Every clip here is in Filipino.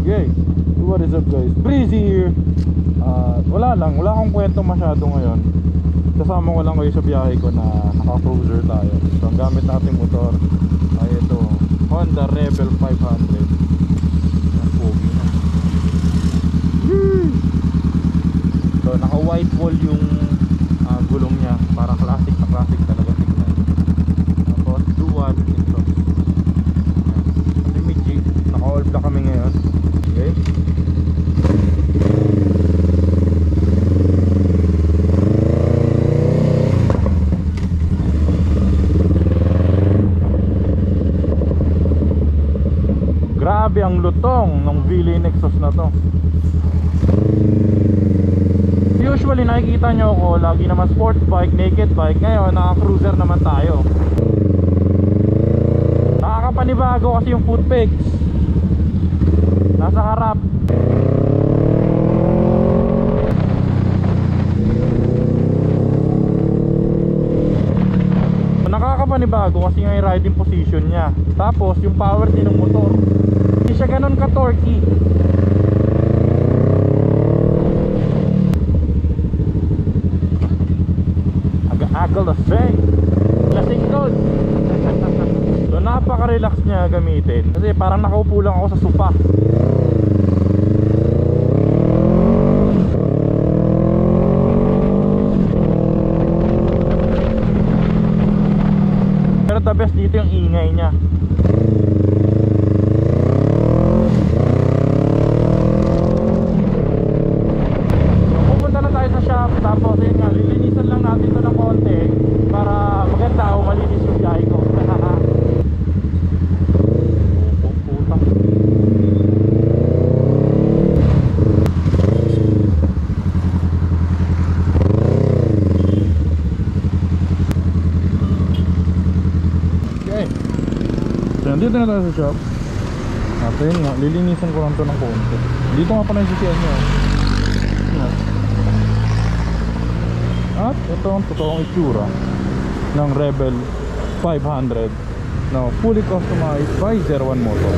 Okay, what is up guys? Breezy here. Ah, wala lang, wala akong kwento masyado ngayon. Kasama ko lang kayo sa biyahe ko na naka-cruiser tayo. So ang gamit nating motor ay ito, Honda Rebel 500. Ang pogi na. So naka white wall yung ah, gulong niya, para classic na classic talaga tingnan. Tapos dual exhaust. May Jeep, naka all black kami ngayon. Grabe ang lutong ng V-Lane exhaust na to. Usually nakikita nyo ako lagi naman sports bike, naked bike. Ngayon naka cruiser naman tayo. Nakakapanibago kasi yung foot pegs. Nasa harap. Nakakapanibago kasi nga yung riding position niya. Tapos yung power din ng motor. Hindi siya ganun ka-torquey. Aga-aga lasing. Lasing gold. so napaka-relax niya gamitin. Kasi parang nakaupo lang ako sa sopa. Best dito yung ingay niya. Pupunta na tayo sa shop tapos yun nga, lilinisan lang natin ito ng konti para maganda o malinis yung biyahe ko. Oh, puta. Okay. So, nandito na tayo sa shop. At yun nga, lilinisan ko lang to ng konti. Dito nga pala yung sisiyan nyo. Yan. At ito ang totoong itsura ng Rebel 500 na fully customized by 01 Motor.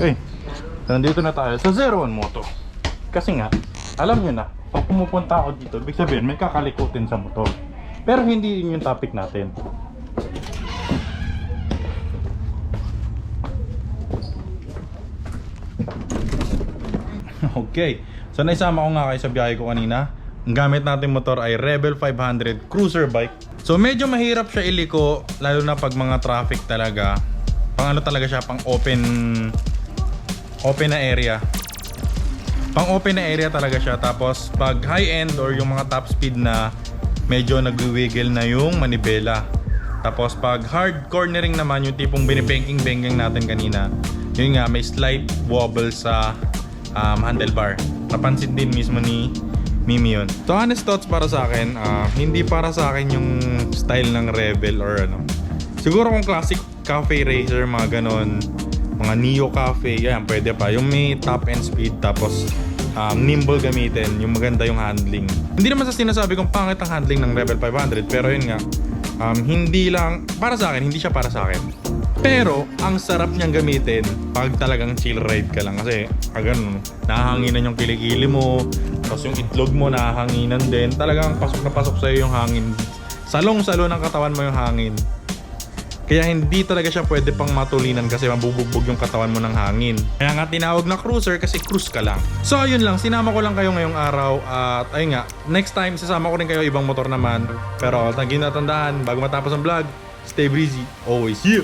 Okay. Nandito na tayo sa Zero One Moto. Kasi nga, alam nyo na, pag pumupunta ako dito, ibig sabihin may kakalikutin sa motor. Pero hindi yun yung topic natin. Okay. So naisama ko nga kayo sa biyahe ko kanina. Ang gamit natin motor ay Rebel 500 cruiser bike. So medyo mahirap siya iliko lalo na pag mga traffic talaga. Pang ano talaga siya, pang open open na area. Pang open na area talaga siya. Tapos pag high end or yung mga top speed na medyo nagwi-wiggle na yung manibela. Tapos pag hard cornering naman yung tipong binibengking-bengking natin kanina, yun nga may slight wobble sa um, handlebar. Napansin din mismo ni Mimi yun. So honest thoughts para sa akin, ah, hindi para sa akin yung style ng Rebel or ano. Siguro kung classic cafe racer, mga ganon, mga Neo Cafe, yan, pwede pa. Yung may top end speed, tapos um, nimble gamitin, yung maganda yung handling. Hindi naman sa sinasabi kong pangit ang handling ng Rebel 500, pero yun nga, um, hindi lang, para sa akin, hindi siya para sa akin. Pero, ang sarap niyang gamitin pag talagang chill ride ka lang. Kasi, ah, ganun, nahahanginan yung kilikili mo, tapos yung itlog mo nahahanginan din. Talagang pasok na pasok sa'yo yung hangin. Salong-salo ng katawan mo yung hangin. Kaya hindi talaga siya pwede pang matulinan kasi mabubugbog yung katawan mo ng hangin. Kaya nga tinawag na cruiser kasi cruise ka lang. So ayun lang, sinama ko lang kayo ngayong araw at ayun nga, next time sasama ko rin kayo ibang motor naman. Pero tagin na bago matapos ang vlog, stay breezy, always you!